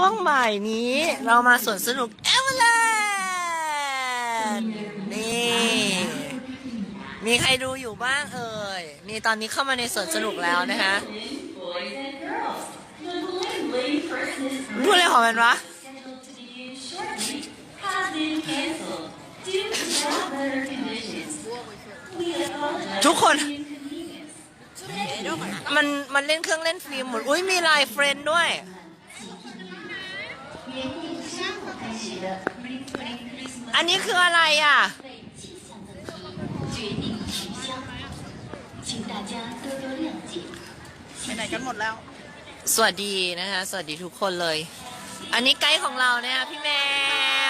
ช่วงบ่ายนี้เรามาสวนสนุกเอเวอร์แลนด์นี่ มีใครดูอยู่บ้างเอ่ย นี่ตอนนี้เข้ามาในสวนสนุกแล้วนะคะพูดอะไรของมันวะทุกคน มันมันเล่นเครื่องเล่นฟิล์มหมด อุ้ยมีไลน์เฟรนด์ด้วย อันนี้คืออะไรอะ ไปไหนกันหมดแล้ว สวัสดีนะคะ สวัสดีทุกคนเลย อันนี้ไกด์ของเราเนี่ยพี่แม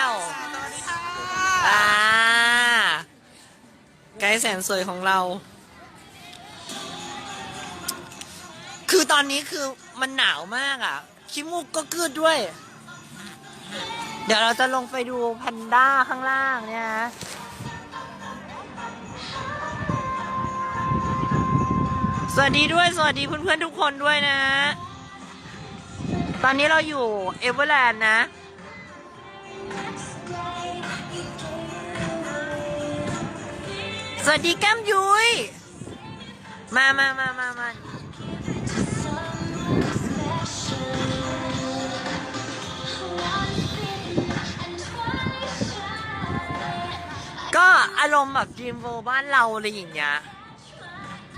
วสวัสดีค่ะาไกด์แสนสวยของเรา คือตอนนี้คือมันหนาวมากอะ ขี้มูกก็เกืดด้วย เดี๋ยวเราจะลงไปดูแพนด้าข้างล่างเนี่ยนะสวัสดีด้วย สวัสดีเพื่อนๆทุกคนด้วยนะ ตอนนี้เราอยู่เอเวอร์แลนด์นะ สวัสดีแก้มยุ้ย มามามามามา อารมณ์แบบ Dream World บ้านเราอะไรอย่างเงี้ย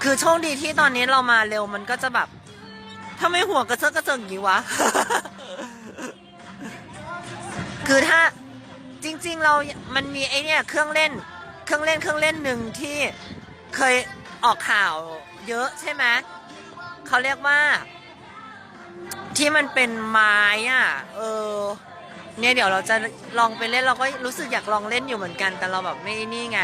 คือโชคดีที่ตอนนี้เรามาเร็วมันก็จะแบบทำไม่หัวกระเซาะกระเซิงอย่างงี้วะ คือถ้าจริง ๆ เรา มันมีไอเนี่ยเครื่องเล่น เครื่องเล่นเครื่องเล่นหนึ่งที่เคยออกข่าวเยอะใช่ไหมเขาเรียกว่า ที่มันเป็นไม้อะ เออ เนี่ยเดี๋ยวเราจะลองไปเล่นเราก็รู้สึกอยากลองเล่นอยู่เหมือนกัน แต่เราแบบไม่นี่ไง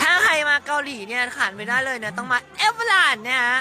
ถ้าใครมาเกาหลีเนี่ยขาดไม่ได้เลยเนี่ยต้องมาเอเวอร์แลนด์เนี่ยฮะ